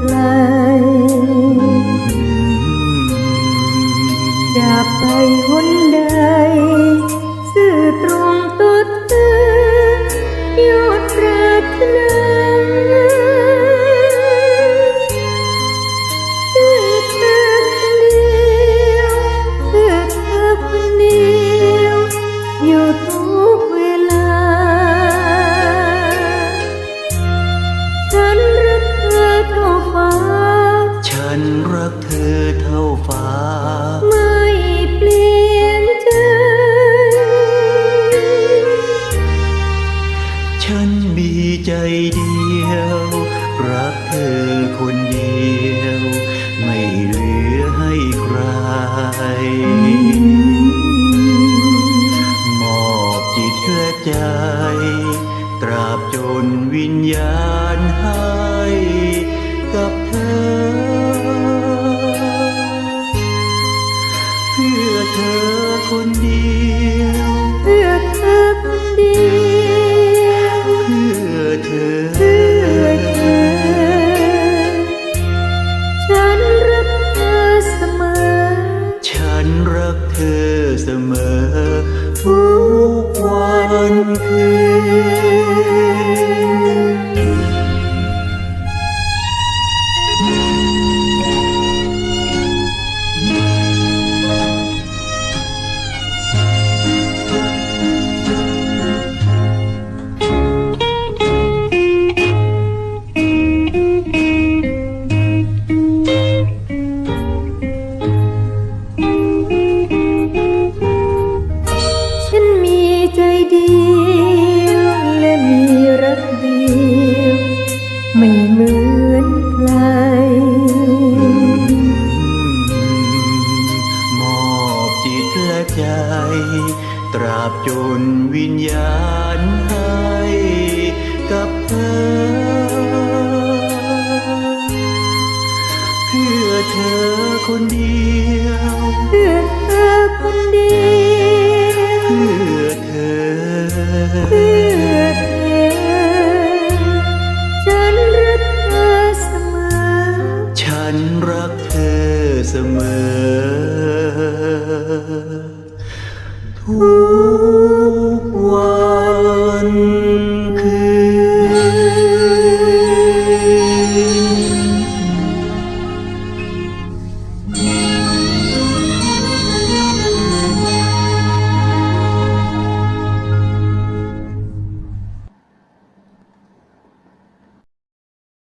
ใคร จะไป เท่าฟ้า ไม่เปลี่ยนใจ ฉันมีใจเดียว รักเธอคนเดียว ไม่เหลือให้ใคร มอบจิตและใจ ตราบจนวิญญาณหา các thế giờ mơ phú quan khê ใจ ตราบจนวิญญาณให้กับเธอ เพื่อเธอคนเดียว เพื่อเธอคนเดียวเพื่อเธอ เพื่อเธอ ฉันรักเธอเสมอ ฉันรักเธอเสมอ one